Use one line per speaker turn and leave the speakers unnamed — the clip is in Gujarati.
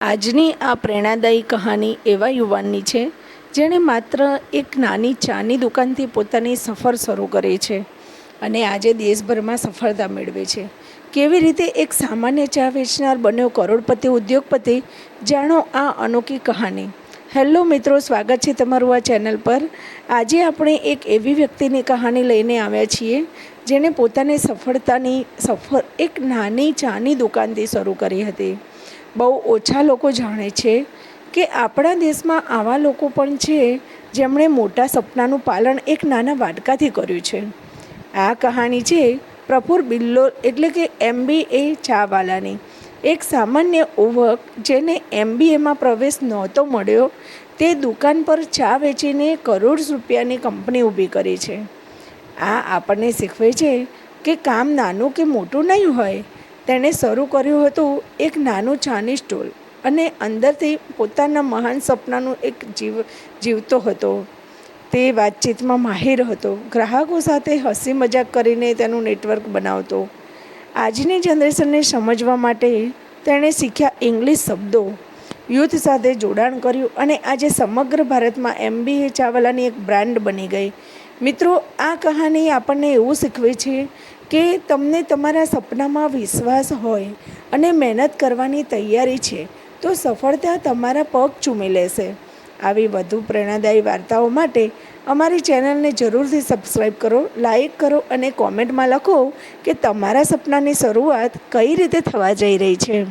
આજની આ પ્રેરણાદાયી કહાની એવા યુવાનની છે, જેણે માત્ર એક નાની ચાની દુકાનથી પોતાની સફર શરૂ કરી છે અને આજે દેશભરમાં સફળતા મેળવે છે. કેવી રીતે એક સામાન્ય ચા વેચનાર બન્યો કરોડપતિ, ઉદ્યોગપતિ, જાણો આ અનોખી કહાની. હેલો મિત્રો, સ્વાગત છે તમારું આ ચેનલ પર. આજે આપણે એક એવી વ્યક્તિની કહાની લઈને આવ્યા છીએ, જેણે પોતાની સફળતાની સફર, એક નાની ચાની દુકાનથી શરૂ કરી હતી. બહુ ઓછા લોકો જાણે છે કે આપણા દેશમાં આવા લોકો પણ છે જેમણે મોટા સપનાનું પાલન એક નાના વાટકાથી કર્યું છે. આ કહાની છે પ્રફુર બિલ્લો એટલે કે એમબીએ ચાવાલાની. એક સામાન્ય ઓવક જેને એમબીએમાં પ્રવેશ નહોતો મળ્યો, તે દુકાન પર ચા વેચીને કરોડ રૂપિયાની કંપની ઊભી કરી છે. આ આપણને શીખવે છે કે કામ નાનું કે મોટું નહીં હોય તેણે શરૂ કર્યું હતું એક નાનું ચાની સ્ટોલ અને અંદરથી પોતાના મહાન સપનાનું એક જીવ, જીવતો હતો. તે વાતચીતમાં માહિર હતો. ગ્રાહકો સાથે હસી મજાક કરીને તેનું નેટવર્ક બનાવતો. આજની જનરેશનને સમજવા માટે તેણે શીખ્યા ઇંગ્લિશ શબ્દો. યુથ સાથે જોડાણ કર્યું અને આજે સમગ્ર ભારતમાં એમબીએ ચાવલાની એક બ્રાન્ડ બની ગઈ. મિત્રો, આ કહાની આપણને એવું શીખવે છે કે તમને તમારા સપનામાં વિશ્વાસ હોય અને મહેનત કરવાની તૈયારી છે, તો સફળતા તમારા પગ ચૂમી લેશે. આવી વધુ પ્રેરણાદાયી વાર્તાઓ માટે અમારી ચેનલને જરૂરથી સબસ્ક્રાઈબ કરો લાઈક કરો અને કોમેન્ટમાં લખો કે તમારા સપનાની શરૂઆત કઈ રીતે થવા જઈ રહી છે.